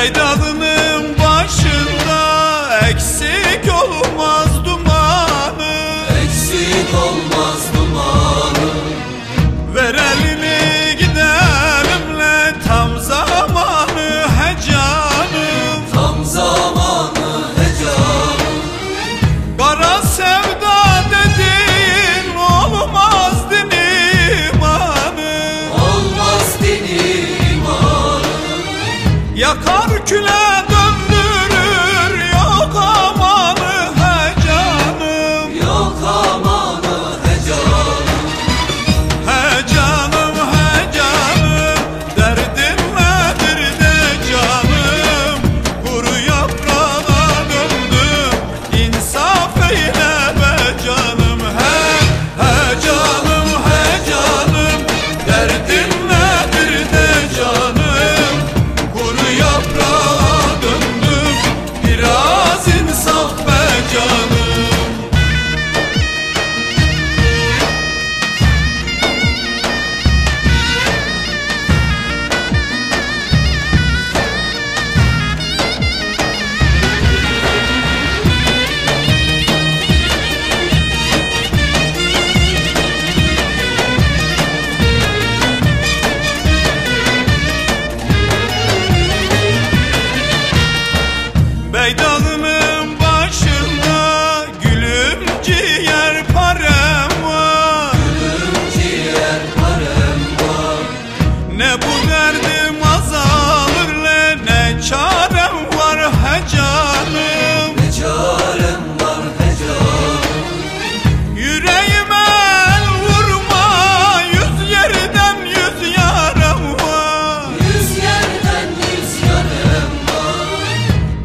Meydanının başında eksik olmaz dumanı. Eksik olmaz dumanı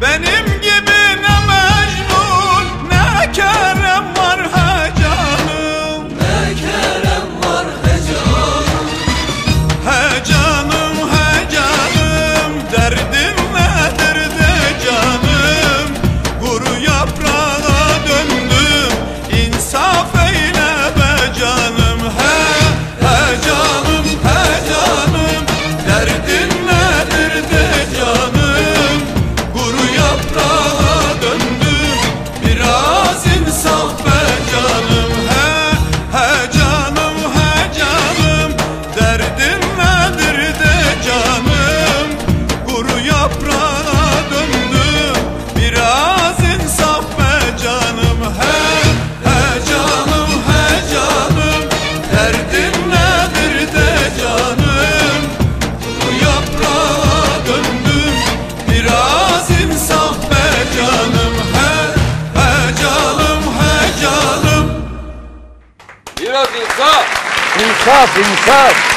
Benim الأرض إنصاف. إنصاف إنصاف.